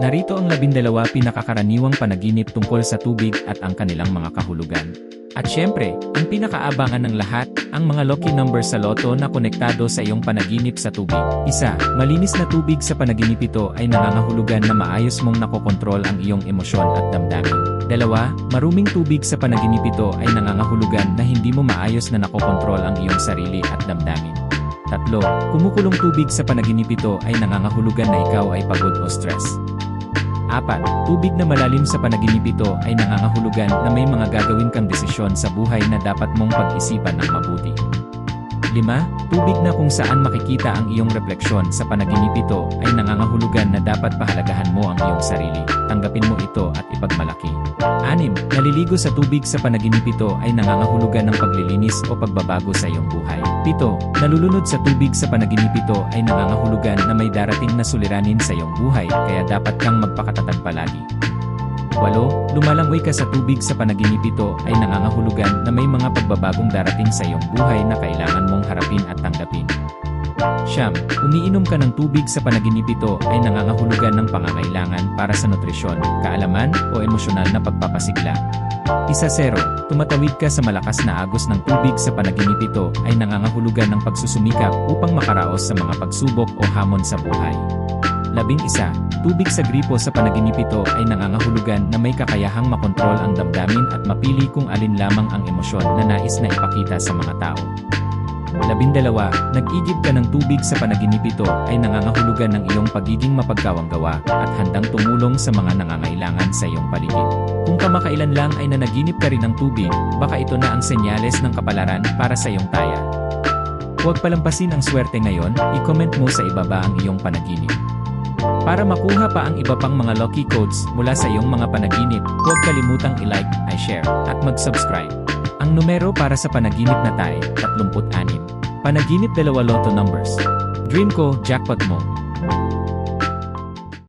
Narito ang labindalawa pinakakaraniwang panaginip tungkol sa tubig at ang kanilang mga kahulugan. At syempre, ang pinakaabangan ng lahat, ang mga lucky number sa loto na konektado sa iyong panaginip sa tubig. Isa, malinis na tubig sa panaginip ito ay nangangahulugan na maayos mong nakokontrol ang iyong emosyon at damdamin. Dalawa, maruming tubig sa panaginip ito ay nangangahulugan na hindi mo maayos na nakokontrol ang iyong sarili at damdamin. Tatlo, kumukulong tubig sa panaginip ito ay nangangahulugan na ikaw ay pagod o stress. Apat, tubig na malalim sa panaginip ito ay nangangahulugan na may mga gagawin kang desisyon sa buhay na dapat mong pag-isipan ng mabuti. 5. Tubig na kung saan makikita ang iyong refleksyon sa panaginip ito ay nangangahulugan na dapat pahalagahan mo ang iyong sarili. Tanggapin ito at ipagmalaki. 6. Naliligo sa tubig sa panaginip ito ay nangangahulugan ng paglilinis o pagbabago sa iyong buhay. 7. Nalulunod sa tubig sa panaginip ito ay nangangahulugan na may darating na suliranin sa iyong buhay kaya dapat kang magpakatatag palagi. 8. Lumalangoy ka sa tubig sa panaginip ito ay nangangahulugan na may mga pagbabagong darating sa iyong buhay na kailangan mong harapin at tanggapin. Siyam, umiinom ka ng tubig sa panaginip ito ay nangangahulugan ng pangangailangan para sa nutrisyon, kaalaman, o emosyonal na pagpapasigla. Isa zero, tumatawid ka sa malakas na agos ng tubig sa panaginip ito ay nangangahulugan ng pagsusumikap upang makaraos sa mga pagsubok o hamon sa buhay. Labing isa, tubig sa gripo sa panaginip ito ay nangangahulugan na may kakayahang makontrol ang damdamin at mapili kung alin lamang ang emosyon na nais na ipakita sa mga tao. Labindalawa, nag-igib ka ng tubig sa panaginip ito ay nangangahulugan ng iyong pagiging mapagkawang-gawa at handang tumulong sa mga nangangailangan sa iyong paligid. Kung kamakailan lang ay nanaginip ka rin ng tubig, baka ito na ang senyales ng kapalaran para sa iyong taya. Huwag palampasin ang swerte ngayon, i-comment mo sa ibaba ang iyong panaginip. Para makuha pa ang iba pang mga lucky codes mula sa iyong mga panaginip, huwag kalimutang i-like, i-share, at mag-subscribe. Ang numero para sa panaginip na tae, 36. Panaginip dalawa lotto numbers. Dream ko, jackpot mo.